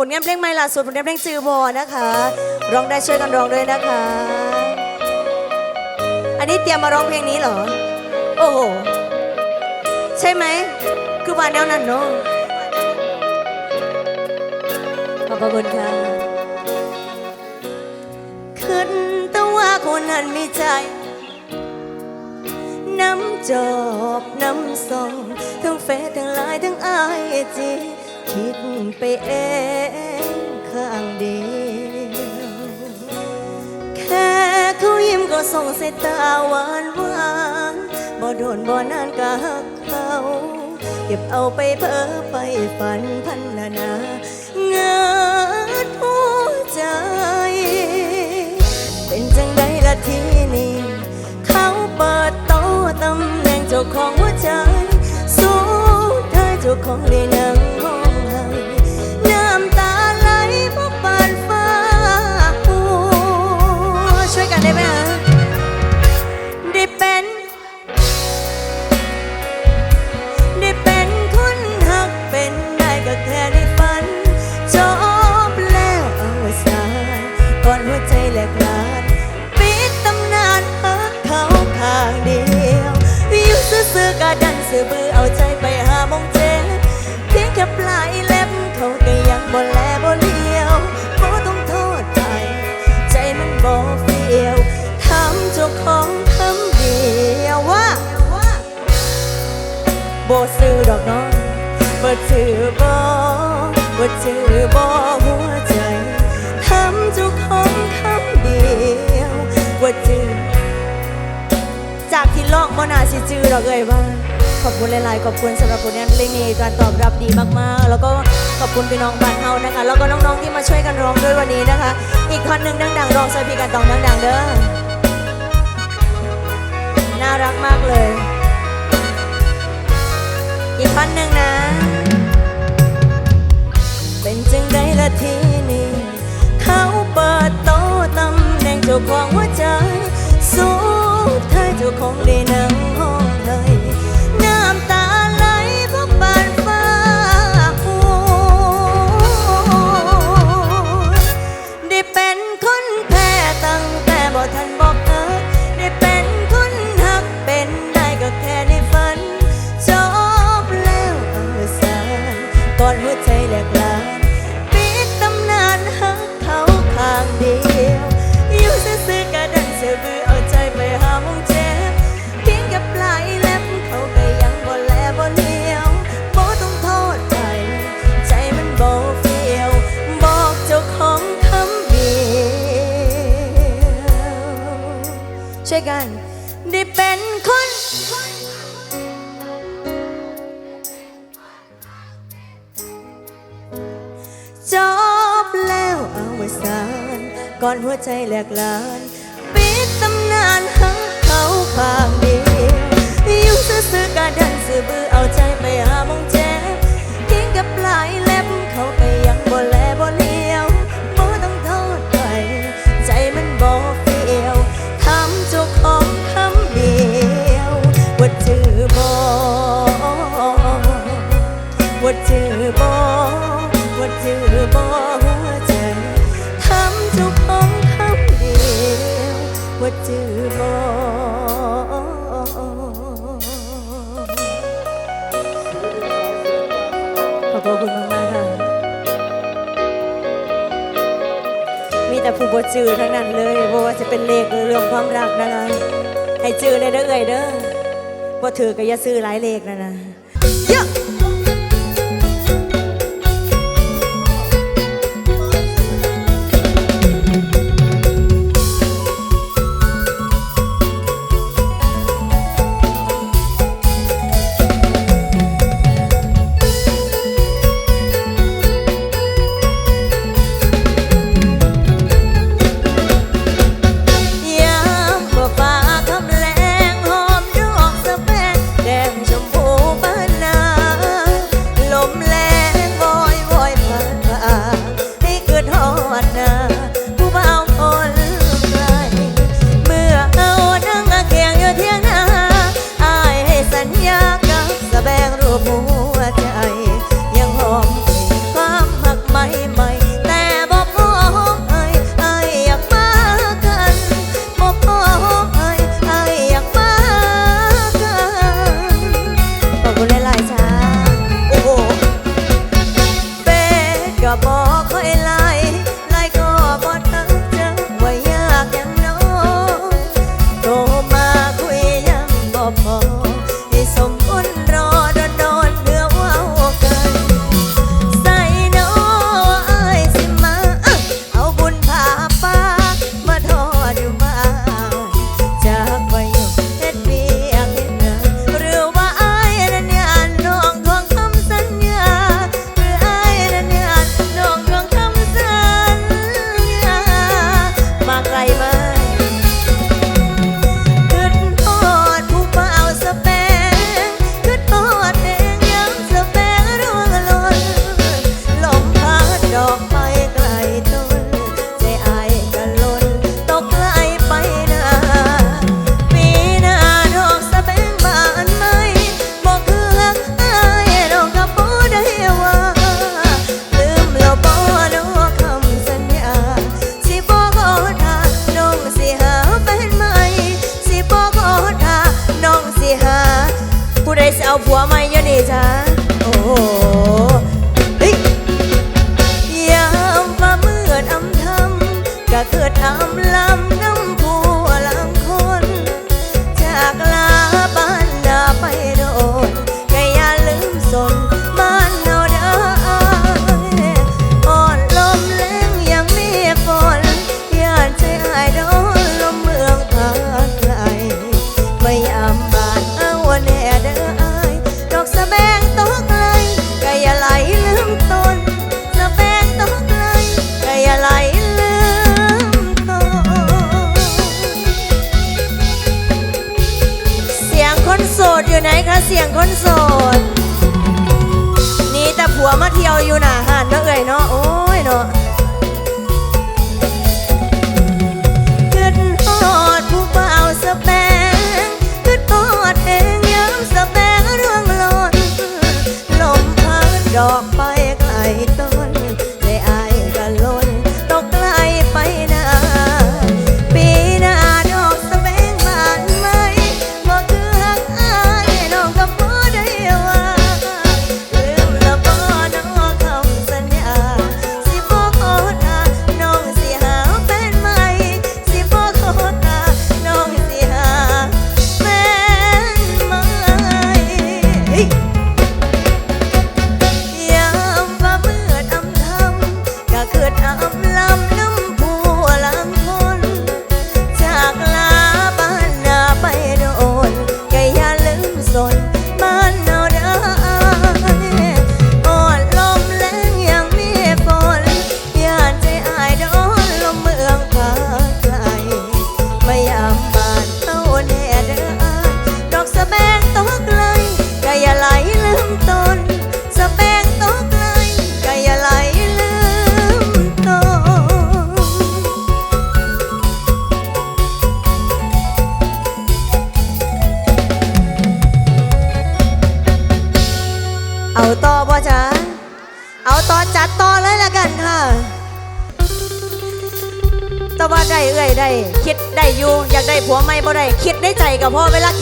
ผลงานเพลงใหม่ล่าสุดผลงานเพลงจือวอนะคะร้องได้ช่วยกันร้องด้วยนะคะ อันนี้เตรียมมาร้องเพลงนี้เหรอ โอ้โห ใช่ไหม คือวาแนวนั้นเนาะขอบพระคุณค่ะขึ้นแต่ว่าคนนั้นมีใจ น้ำจอบน้ำส่งทั้งเฟซทั้งไลน์ทั้งไอจี คิดไปเองข้างเดียวแค่เขายิ้มก็ส่งสายตาหวานหวานบ่โดนบ่นานก็หักเขาเก็บเอาไปเพ้อไปฝันพันนานาเงิดหัวใจ เป็นจังไดละทีนี้ เขาเปิดโต๊ะตำแหน่งเจ้าของหัวใจ สู้ท้ายเจ้าของได้นั่ จื้อบ่หัวใจทำจ้าของคำเดียวบ่จื้อจากที่ลองบ่น่าสิจื้อดอกเอ้ยว่าขอบคุณหลาย ๆ ขอบคุณสำหรับผลงานเพลงนี้การตอบรับดีมาก ๆ แล้วก็ขอบคุณพี่น้องบ้านเฮานะคะ แล้วก็น้อง ๆ ที่มาช่วยกันร้องด้วยวันนี้นะคะ อีกคนหนึ่งดัง ๆ ร้องใส่พี่กันตองดัง ๆ เด้อ น่ารักมากเลย อีกพันหนึ่งนะ จังได้ละทีนี้ เขาเปิดโต๊ะตำแหน่งเจ้าของหัวใจสู้ท้ายเจ้าของได้นั่งห้อง ก่อนหัวใจแหลกลานปิดตำนานหักเขาข้างเดียวอยู่ซื่อๆกะดันซื่อบือเอาใจไปหามองเจ็บทิ้งกับปลายเล็บเขาไปยังบ่แลบ่เลี้ยวบ่ต้องโทษใครใจมันบ่เฟียวทำจ้าของคำเดียวว่าจือบ่ว่าจือบ่ว่าจือบ่ จือบ่ขอบคุณมากๆค่ะ มีแต่ผู้บ่จือทั้งนั้นเลยบ่ว่าจะเป็นเลขหรือเรื่องความรักนะคะให้จือได้เด้อเอ่ยเด้อบ่ถือก็อย่าซื้อหลายเลขนะนะ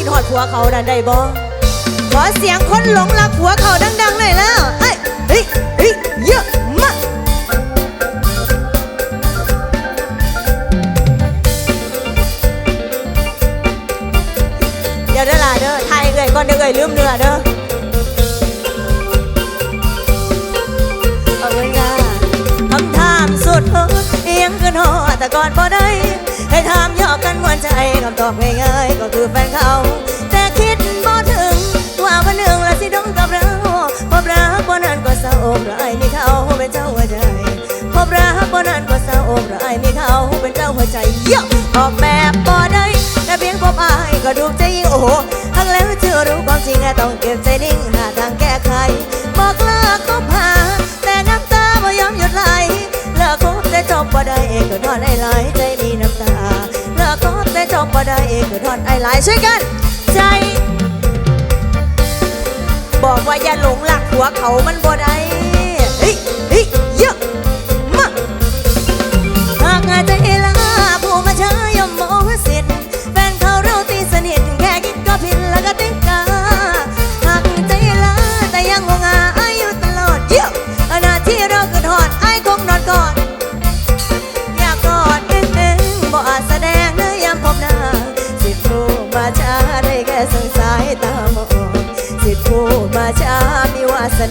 ดหอดผัวเขานั่นได้บ่ขอเสียงคนหลงรักผัวเขาดังๆหน่อยแล้วเอ้ยเฮ้ยเฮ้ยเยอะมากเดี๋ยวเด้อล่ะเด้อไทยเอ่ยก่อนเด้อเอ่ยลืมเนื้อเด้อเอาเงินงาคำถามสุดโหยังเกินหอแต่ก่อนพอได้ ได้ถามยอกกันหวานใจคำตอบง่ายๆก็คือแฟนเขา แต่คิดบ่ถึง ว่าวันหนึ่งละสิดงกับเราพบรักบ่นานกว่าสาวอกร้ายมีเขาเป็นเจ้าหัวใจพบรักบ่นานกว่าสาวอกร้ายมีเขาเป็นเจ้าหัวใจเยอะออกแบบบ่ได้แต่เพียงพบอายก็ดูใจยิ่งโอ้โหหักแล้วเจอรู้ความจริงแน่ต้องเก็บใจนิ่งหาทางแก้ไขบอกเลิกก็ผ่าแต่น้ำตาบ่ยอมหยุดไหลเลิกคบแต่จบบ่ได้เองก็นอดไหลใจมีน้ำตา องบ่ได้เองอทอดไอ้หลายช่วยกัน ใจ บอกว่าอย่าหลงหลักหัวเขามันบ่ได้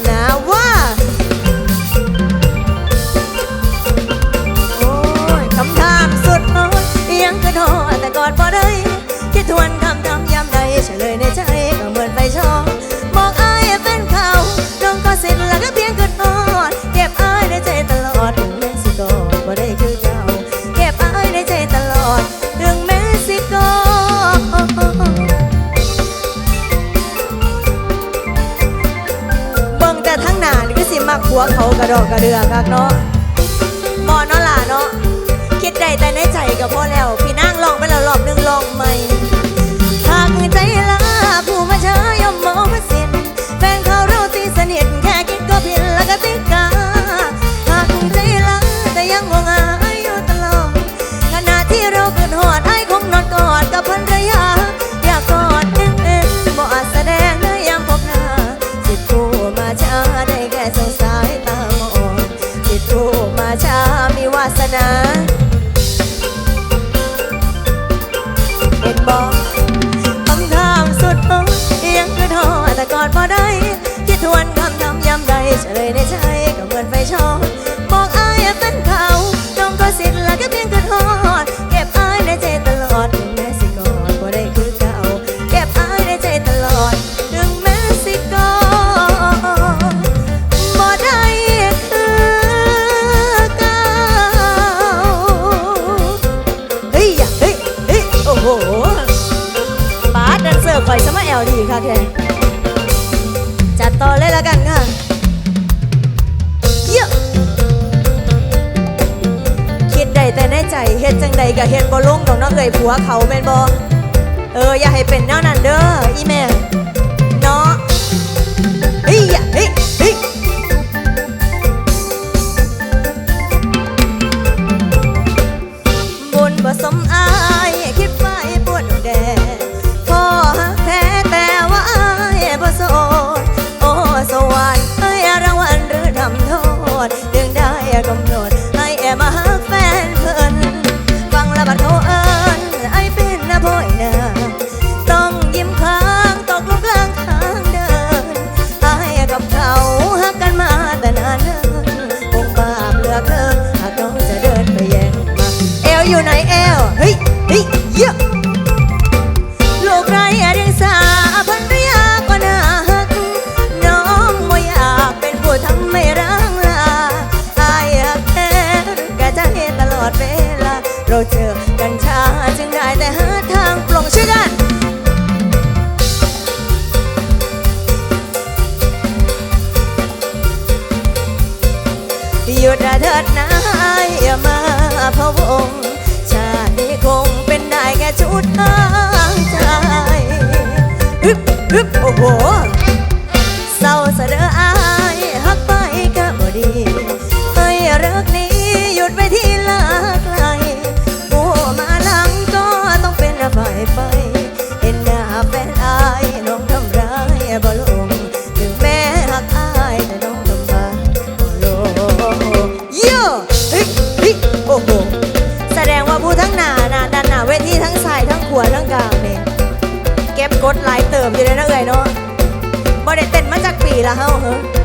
นาว่า ระดอกกระเดือคักเนาะบอเนาะล่ะเนาะคิดใจแต่ในใจกับพ่อแล้ว พี่นั่งลองไปแล้วรอบนึงลองใหม่ ค่ะแกจัดต่อเลยละกันค่ะเยอะคิดใดแต่แน่ใจเฮ็ดจังใดกับเฮ็ดบ่ลงดอกน้องเอ่ยผัวเขาแม่นบ่เอออย่าให้เป็นแนวนั้นเด้ออีแม่ เรา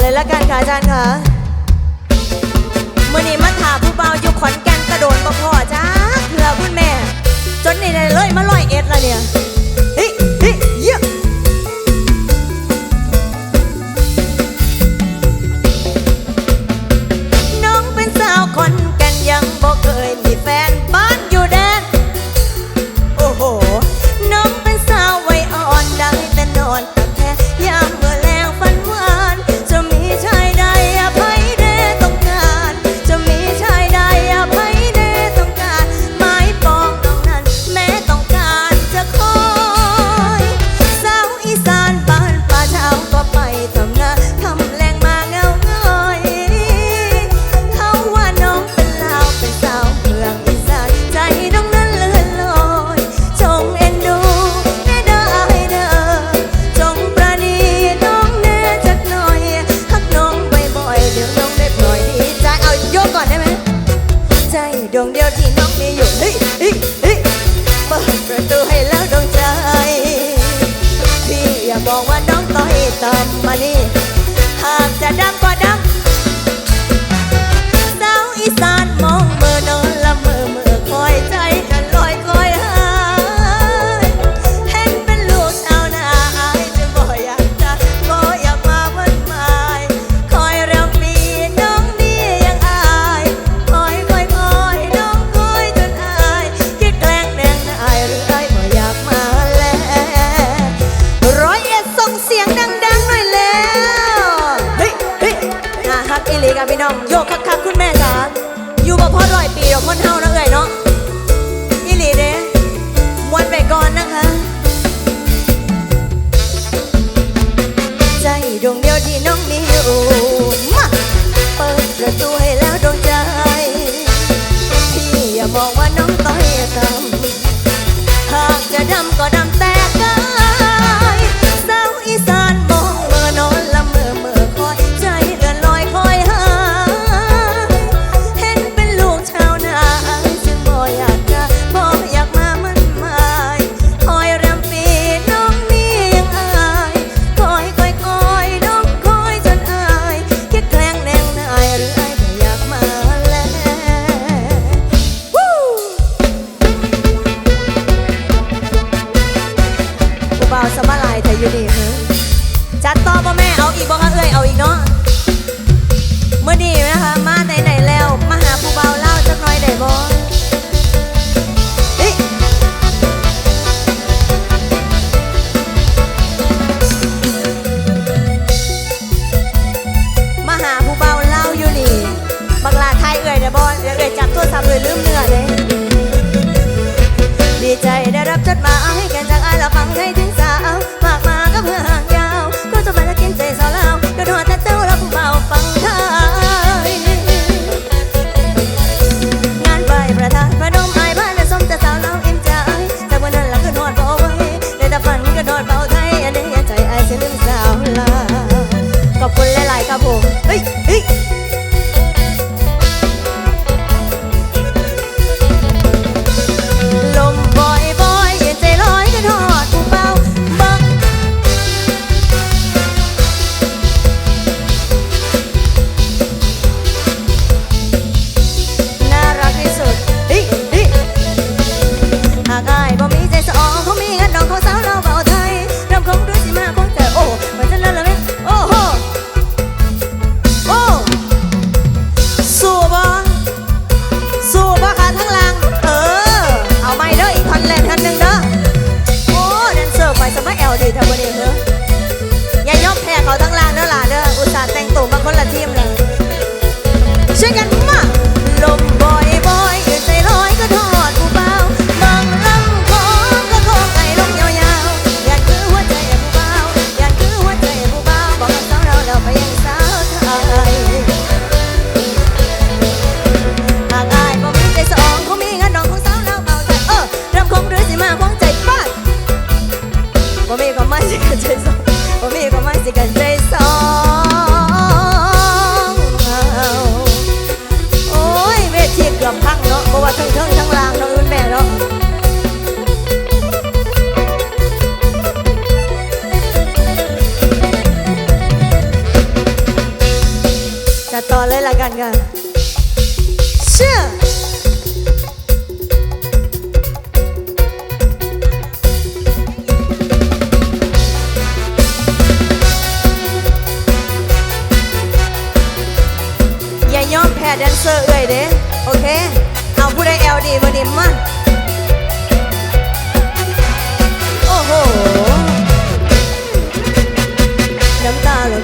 เลยละกันค่ะอาจารย์ค่ะเมื่อนี้มาถาผู้เบาอยู่ขอนแก่นกระโดดมาพ่อจ้าเถื่อคุณแม่ จนนี่เลยมาลอยเอ็ดละเนี่ยฮิฮิเยอะน้องเป็นสาวคนกันยังบอกเคยมีแฟน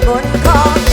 บนขอ